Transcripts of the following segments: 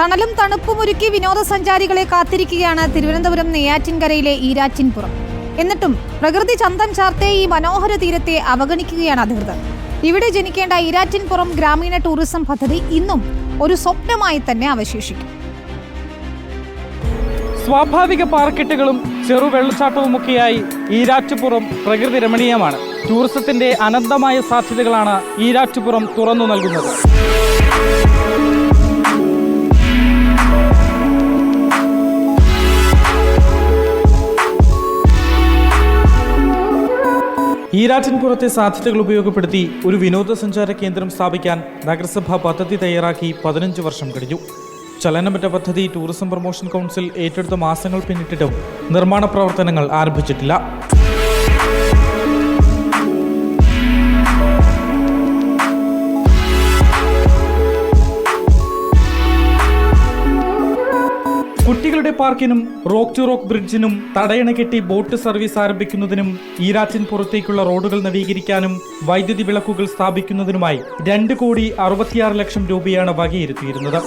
തണലും തണുപ്പും ഒരുക്കി വിനോദസഞ്ചാരികളെ കാത്തിരിക്കുകയാണ് തിരുവനന്തപുരം നെയ്യാറ്റിൻകരയിലെ ഈരാറ്റിൻപുറം. എന്നിട്ടും പ്രകൃതി ചന്തം ചാർത്തെ ഈ മനോഹര തീരത്തെ അവഗണിക്കുകയാണ് അധികൃതർ. ഇവിടെ ജനിക്കേണ്ട ഈരാറ്റിൻപുറം ഗ്രാമീണ ടൂറിസം പദ്ധതി ഇന്നും ഒരു സ്വപ്നമായി തന്നെ അവശേഷിക്കും. സ്വാഭാവിക പാർക്കെട്ടുകളും ചെറു വെള്ളച്ചാട്ടവുമൊക്കെയായി ഈരാറ്റുപുറം പ്രകൃതി രമണീയമാണ്. ടൂറിസത്തിന്റെ അനന്തമായ സാധ്യതകളാണ് ഈരാറ്റുപുറം തുറന്നു നൽകുന്നത്. ഈരാറ്റിൻപുറത്തെ സാധ്യതകൾ ഉപയോഗപ്പെടുത്തി ഒരു വിനോദസഞ്ചാര കേന്ദ്രം സ്ഥാപിക്കാൻ നഗരസഭ പദ്ധതി തയ്യാറാക്കി പതിനഞ്ച് വർഷം കഴിഞ്ഞു. ചലനമറ്റ പദ്ധതി ടൂറിസം പ്രൊമോഷൻ കൗൺസിൽ ഏറ്റെടുത്ത മാസങ്ങൾ പിന്നിട്ടിട്ടും നിർമ്മാണ പ്രവർത്തനങ്ങൾ ആരംഭിച്ചിട്ടില്ല. കുട്ടികളുടെ പാർക്കിനും റോക്ക് ടു റോക്ക് ബ്രിഡ്ജിനും തടയണ കെട്ടി ബോട്ട് സർവീസ് ആരംഭിക്കുന്നതിനും ഈരാറ്റിൻ പുറത്തേക്കുള്ള റോഡുകൾ നവീകരിക്കാനും വൈദ്യുതി വിളക്കുകൾ സ്ഥാപിക്കുന്നതിനുമായി രണ്ട് കോടി അറുപത്തിയാറ് ലക്ഷം രൂപയാണ് വകയിരുത്തിയിരുന്നത്.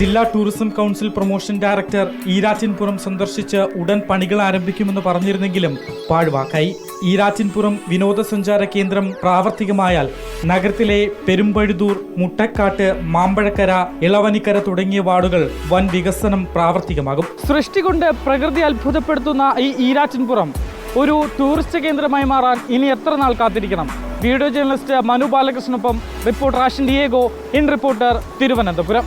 ജില്ലാ tourism council promotion director Eerattinpuram സന്ദർശിച്ച് ഉടൻ പണികൾ ആരംഭിക്കുമെന്ന് പറഞ്ഞിരുന്നെങ്കിലും പാഴ്വാക്കായി. ഈരാറ്റിൻപുറം വിനോദസഞ്ചാര കേന്ദ്രം പ്രാവർത്തികമായാൽ നഗരത്തിലെ പെരുമ്പഴുതൂർ മുട്ടക്കാട്ട് മാമ്പഴക്കര ഇളവനിക്കര തുടങ്ങിയ വാർഡുകൾ വൻ വികസനം പ്രാവർത്തികമാകും. സൃഷ്ടി കൊണ്ട് പ്രകൃതി അത്ഭുതപ്പെടുത്തുന്ന ഈ ഈരാറ്റിൻപുറം ഒരു ടൂറിസ്റ്റ് കേന്ദ്രമായി മാറാൻ ഇനി എത്ര നാൾ കാത്തിരിക്കണം? വീഡിയോ ജേർണലിസ്റ്റ് മനു ബാലകൃഷ്ണനൊപ്പം reporter Ashan Diego in reporter Thiruvananthapuram.